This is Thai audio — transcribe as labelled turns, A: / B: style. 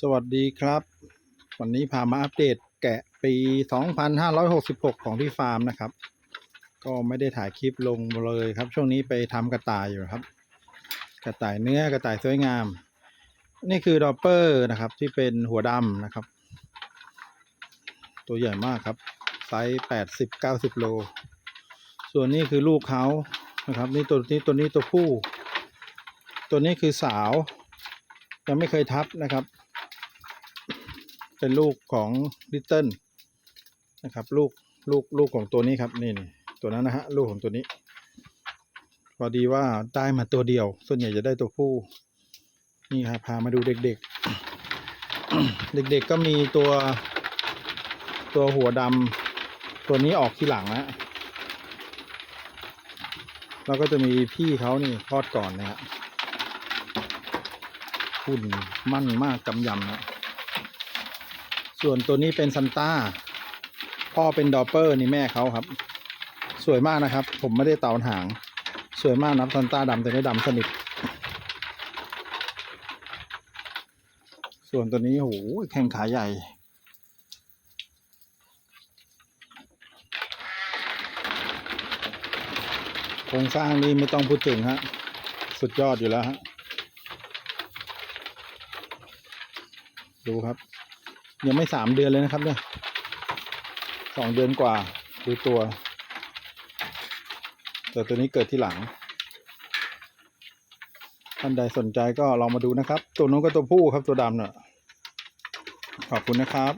A: สวัสดีครับ วันนี้พามาอัปเดตแกะปี 2566 ของที่ฟาร์มนะครับ ก็ไม่ได้ถ่ายคลิปลงเลยครับ ช่วงนี้ไปทำกระต่ายอยู่ครับ กระต่ายเนื้อกระต่ายสวยงาม นี่คือดอปเปอร์นะครับ ที่เป็นหัวดำนะครับ ตัวใหญ่มากครับ ไซส์ 80 90 โล ส่วนนี้คือลูกเขานะครับ นี่ตัวนี้ตัวนี้ตัวผู้ ตัวนี้คือสาวยังไม่เคยทับนะครับ เป็นลูกของลิตเติ้ลนะครับ ลูกลูกลูกของตัวนี้ครับนี่นี่ตัวนั้นนะฮะลูกของตัวนี้ พอดีว่าได้มาตัวเดียว ส่วนใหญ่จะได้ตัวผู้ นี่ครับพามาดูเด็กๆ เด็กๆก็มีตัว ตัวหัวดำตัวนี้ออกทีหลังนะแล้วก็จะมีพี่เขานี่คลอดก่อนนะฮะหุ่นมั่นมากกำยำนะ ส่วนตัวนี้เป็นซันต้า พ่อเป็นดอปเปอร์นี่แม่เขาครับ สวยมากนะครับ ผมไม่ได้เตาหาง สวยมากนะซันต้าดำแต่ไม่ดำสนิท ส่วนตัวนี้โหแข้งขาใหญ่โครงสร้างนี่ไม่ต้องพูดถึงฮะ สุดยอดอยู่แล้วฮะ ดูครับ ยังไม่สามเดือนเลยนะครับเนี่ยสองเดือนกว่าดูตัว แต่ตัวนี้เกิดที่หลัง ท่านใดสนใจก็ลองมาดูนะครับ ตัวนู้นก็ตัวผู้ครับตัวดำเน่ะขอบคุณนะครับ